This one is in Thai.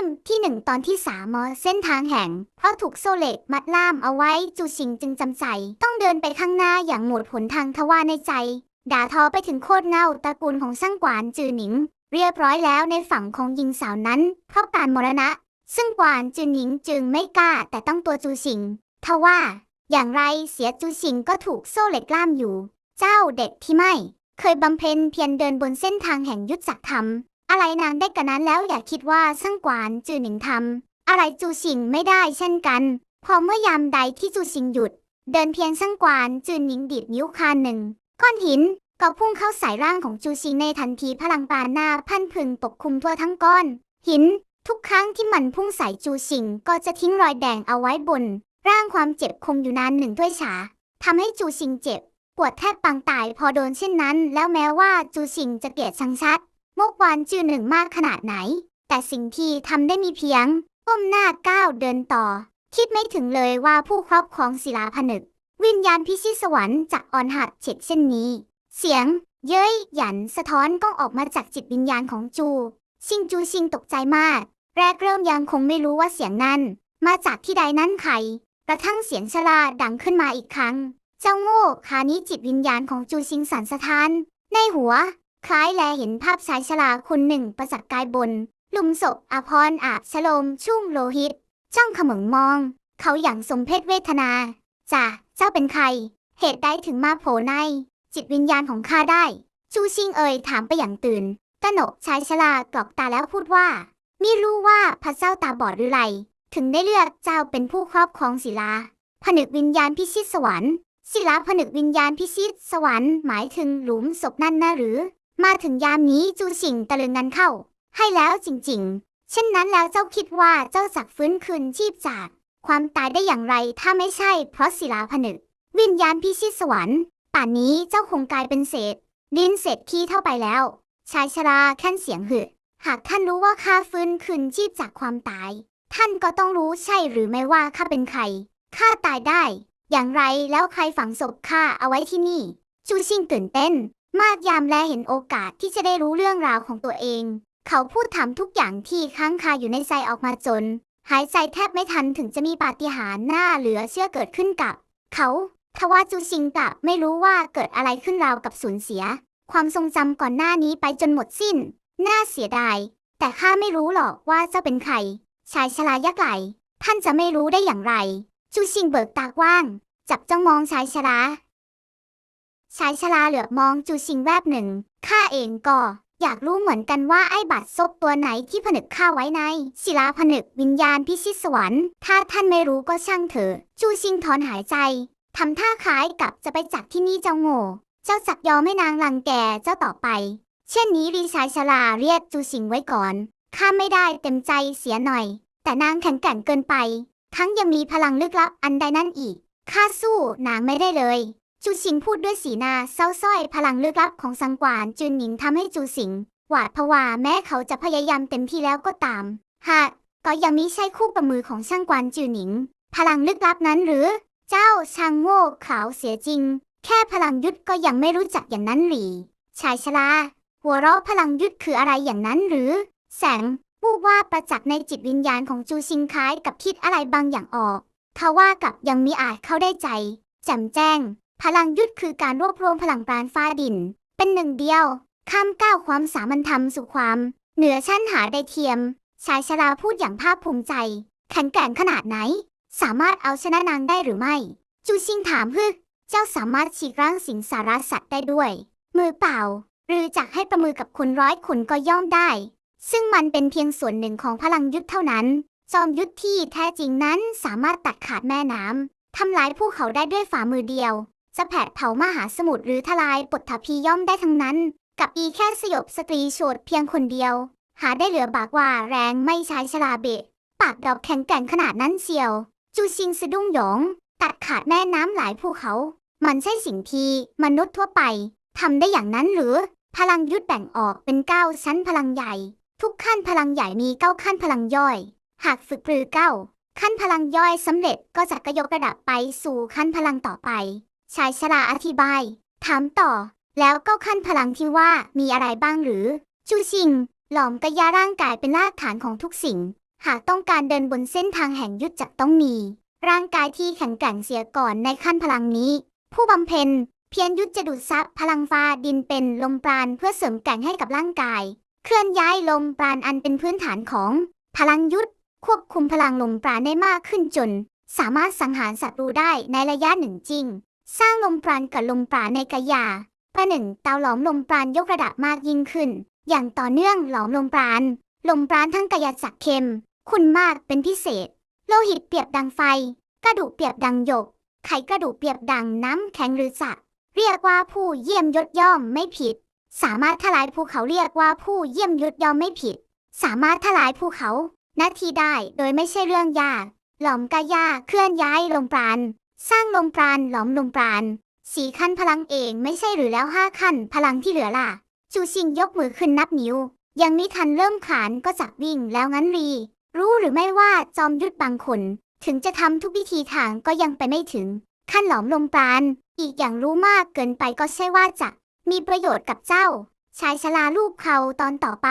ล่มที่หนึ่งตอนที่สามเส้นทางแห่งเพราะถูกโซเหล็กมัดล่ามเอาไว้จูชิงจึงจำใจ ต้องเดินไปข้างหน้าอย่างหมดหนทางทว่าในใจ ด่าทอไปถึงโคตรเงาตระกูลของช่างกวานจือหนิง เรียบร้อยแล้วในฝั่งของหญิงสาวนั้นเพราการมรณะ ซึ่งกวานจือหนิงจึงไม่กล้าแต่ต้องตัวจูชิงทว่า อย่างไรเสียจูชิงก็ถูกโซ่เหล็กล่ามอยู่ เจ้าเด็กที่ไม่ เคยบำเพ็ญเพียรเดินบนเส้นทางแห่งยุทธจักรธรรม อะไรนางได้กันนั้นแล้วอย่าคิดว่าช่างกวานจือหนิงทำอะไรจูชิงไม่ได้เช่นกัน พอเมื่อยามใดที่จูชิงหยุด เดินเพียงช่างกวานจือหนิงดีดนิ้วคานหนึ่งก้อนหินก็พุ่งเข้าใส่ร่างของจูชิงในทันทีพลังปานหน้าพันพึงปกคลุมทั่วทั้งก้อน หิน ทุกครั้งที่มันพุ่งใส่จูชิงก็จะทิ้งรอยแดงเอาไว้บน ร่างความเจ็บคงอยู่นานหนึ่งถ้วยชาทำให้จูชิงเจ็บ ปวดแทบปางตายพอโดนเช่นนั้น แล้วแม้ว่าจูชิงจะเกลียดชังชัด มกวานจือหนึ่งมากขนาดไหน แต่สิ่งที่ทำได้มีเพียงก้มหน้าก้าวเดินต่อ คิดไม่ถึงเลยว่าผู้ครอบครองศิลาผนึก วิญญาณพิชิตสวรรค์จะอ่อนหัดเฉดเช่นนี้ เสียง เย้ยหยันสะท้อนก้องออกมาจากจิตวิญญาณของจู ชิงจูชิงตกใจมาก แรกเริ่มยังคงไม่รู้ว่าเสียงนั้น มาจากที่ใดนั้นใครกระทั่งเสียงชลาดังขึ้นมาอีกครั้ง เจ้าโง่คานี้จิตวิญญาณของจูชิงสันสะท้าน ในหัว คล้ายแลเห็นภาพชายชราคนหนึ่งประจักกายบน ลุมศพอาพรอาบชโลม ชุ่มโลหิต จ้องเขมึงมอง เขาอย่างสมเพศเวทนาจ่าเจ้าเป็นใคร เหตุใดถึงมาโผล่ใน จิตวิญญาณของข้าได้จูชิงเอ่ยถามไปอย่างตื่นกนกชายชรากรอกตาแล้วพูดว่าไม่รู้ว่าพระเจ้าตาบอดหรือไร ถึงได้เลือกเจ้าเป็นผู้ครอบครองศิลา ผนึกวิญญาณพิชิตสวรรค์ศิลาผนึกวิญญาณพิชิตสวรรค์หมายถึงหลุมศพนั่นนะหรือ มาถึงยามนี้จูชิงตะลึงงันเข้า ให้แล้วจริงๆ เช่นนั้นแล้วเจ้าคิดว่าเจ้าจักฟื้นคืนชีพจาก ความตายได้อย่างไรถ้าไม่ใช่ เพราะศิลาผนึก วิญญาณพิชิตสวรรค์ ป่านนี้เจ้าคงกลายเป็นเศษดินเศษขี้เท่าไปแล้ว ชายชราแค่นเสียงหึหากท่านรู้ว่าข้าฟื้นคืนชีพจากความตาย ท่านก็ต้องรู้ใช่หรือไม่ว่าข้าเป็นใครข้าตายได้ อย่างไรแล้วใครฝังศพข้าเอาไว้ที่นี่จูชิงตื่นเต้น มากยามแลเห็นโอกาสที่จะได้รู้เรื่องราวของตัวเอง เขาพูดถามทุกอย่างที่ค้างคาอยู่ในใจออกมาจน หายใจแทบไม่ทันถึงจะมีปาฏิหาริย์หน้าเหลือเชื่อเกิดขึ้นกับ เขาทว่าจูชิงกลับไม่รู้ว่าเกิดอะไรขึ้นราวกับสูญเสีย ความทรงจำก่อนหน้านี้ไปจนหมดสิ้น น่าเสียดาย แต่ข้าไม่รู้หรอกว่าเจ้าเป็นใคร ชายชรายักไหลท่านจะไม่รู้ได้อย่างไร จูชิงเบิกตากว้าง จับจ้องมองชายชรา ชายชราเหลือบมองจูชิงแวบหนึ่ง ข้าเองก็ อยากรู้เหมือนกันว่าไอ้บัตรซบตัวไหนที่ผนึกข้าไว้ใน ศิลาผนึกวิญญาณพิชิตสวรรค์ ถ้าท่านไม่รู้ก็ช่างเถอะ จูชิงถอนหายใจ ทำท่าคล้ายกับจะไปจากที่นี่เจ้าโง่ เจ้าจักยอมให้นางรังแกเจ้าต่อไป เช่นนี้รีชายชลาเรียกจูชิงไว้ก่อน ข้าไม่ได้เต็มใจเสียหน่อย แต่นางแข็งแกร่งเกินไป ทั้งยังมีพลังลึกลับอันใดนั่นอีก ข้าสู้นางไม่ได้เลย จูชิงพูดด้วยสีหน้าเศร้าส้อยพลังลึกลับของสังกวานจืนหนิงทำให้จูสิงหวาดผวาแม้เขาจะพยายามเต็มที่แล้วก็ตาม หากก็ยังมิใช่คู่ประมือของช่างกวานจืนหนิง พลังลึกลับนั้นหรือ เจ้าช่างโง่เขลาเสียจริง แค่พลังยุทธก็ยังไม่รู้จักอย่างนั้นหรือชายชราหัวเราะพลังยุทธคืออะไรอย่างนั้นหรือ แสงวูบว่าประจักษ์ในจิตวิญญาณของจูชิงคล้ายกับคิดอะไรบางอย่างออกทว่ากับยังมีอาจเข้าได้ใจแจ่มแจ้ง พลังยุทธคือการรวบรวมพลังปราณฟ้าดิน เป็นหนึ่งเดียว ข้ามก้าวความสามัญธรรมสู่ความ เหนือชั้นหาได้เทียม ชายชราพูดอย่างภาคภูมิใจ แข็งแกร่งขนาดไหน สามารถเอาชนะนางได้หรือไม่ จูชิงถามฮึเจ้าสามารถฉีกร่างสิงสารสัตว์ได้ด้วย มือเปล่า หรือจักให้ประมือกับคนร้อยคนก็ย่อมได้ ซึ่งมันเป็นเพียงส่วนหนึ่งของพลังยุทธเท่านั้น จอมยุทธที่แท้จริงนั้นสามารถตัดขาดแม่น้ำทำลายภูเขาได้ด้วยฝ่ามือเดียว จะแผดเผามหาสมุทรหรือทลายปฐพีย่อมได้ทั้งนั้น กับอีแค่สยบสตรีโฉดเพียงคนเดียว หาได้เหลือบากว่าแรงไม่ใช้ชลาเบะ ปากดอกแข็งแกร่งขนาดนั้นเชียว จูชิงสะดุ้งหยอง ตัดขาดแม่น้ำหลายภูเขา มันใช่สิ่งที่มนุษย์ทั่วไปทำได้อย่างนั้นหรือ พลังยุทธแบ่งออกเป็นเก้าชั้นพลังใหญ่ ทุกขั้นพลังใหญ่มีเก้าขั้นพลังย่อย หากฝึกปรือเก้าขั้นพลังย่อยสำเร็จก็จะกระยกระดับไปสู่ขั้นพลังต่อไป ชายชราอธิบาย ถามต่อ แล้วก็ขั้นพลังที่ว่ามีอะไรบ้างหรือจูชิง หลอมกระยาร่างกายเป็นรากฐานของทุกสิ่ง หากต้องการเดินบนเส้นทางแห่งยุทธจะต้องมี ร่างกายที่แข็งแกร่งเสียก่อนในขั้นพลังนี้ ผู้บำเพ็ญเพียรยุทธจะดูดซับพลังฟ้าดินเป็นลมปราณเพื่อเสริมแก่งให้กับร่างกาย เคลื่อนย้ายลมปราณอันเป็นพื้นฐานของ พลังยุทธควบคุมพลังลมปราณได้มากขึ้นจน สามารถสังหารศัตรูได้ในระยะหนึ่งจริง สร้างลมปราณกับลมปราณในกายาประหนึ่งเตาหลอมลมปราณยกระดับมากยิ่งขึ้น อย่างต่อเนื่องหลอมลมปราณลมปราณทั้งกายจักเค็ม คุณมากเป็นพิเศษ โลหิตเปียบดังไฟ กระดูกเปียบดังหยก ไขกระดูกเปียบดังน้ำแข็งหรือสักเรียกว่าผู้เยี่ยมยศย่อมไม่ผิด สามารถทลายภูเขาเรียกว่าผู้เยี่ยมยศย่อมไม่ผิด สามารถทลายภูเขานาทีได้โดยไม่ใช่เรื่องยากหลอมกายาเคลื่อนย้ายลมปราณ สร้างลมปราณหลอมลมปราณสี่ขั้นพลังเองไม่ใช่หรือแล้วห้าขั้นพลังที่เหลือล่ะ จูซิงยกมือขึ้นนับนิ้ว ยังไม่ทันเริ่มขานก็จักวิ่งแล้วงั้นรี รู้หรือไม่ว่าจอมยุทธบางคน ถึงจะทำทุกวิธีทางก็ยังไปไม่ถึง ขั้นหลอมลมปราณอีกอย่างรู้มากเกินไปก็ใช่ว่าจะมีประโยชน์กับเจ้าชายชราลูกเขาตอนต่อไป